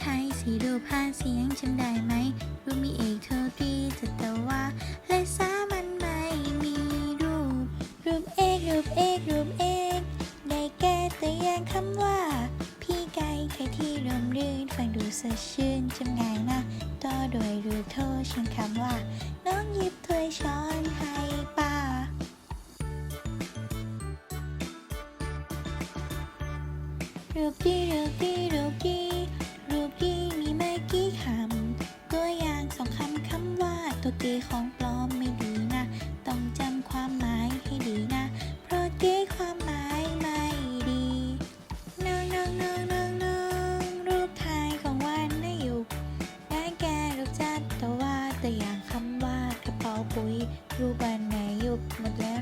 ไทยสีดูผ่านเสียงจำได้ไหมรู้มีเอกโทรตีจะแต่ว่าและสามันไม่มีรูป รูปเอกรูปเอกรูปเอกได้แก่ตัวอย่างคำว่า พี่ไก่ใครที่ร่มรื่นฟังดูสดชื่นจำง่ายนะต่อด้วยรูปโทรเช่นคำว่า น้องหยิบถ้วยช้อนให้ป้ารูปดีรูปดีรูปดี เก้ของปลอมไม่ดีนะ ต้องจำความหมายให้ดีนะ เพราะกีความหมายไม่ดีน้องน้องน้องน้องน้องรูปถ่ายของวันในยุคได้แก่รูปจัดตัวว่าแต่อย่างคำว่ากระเป๋าปุ๋ยรูปวันในยุคหมดแล้ว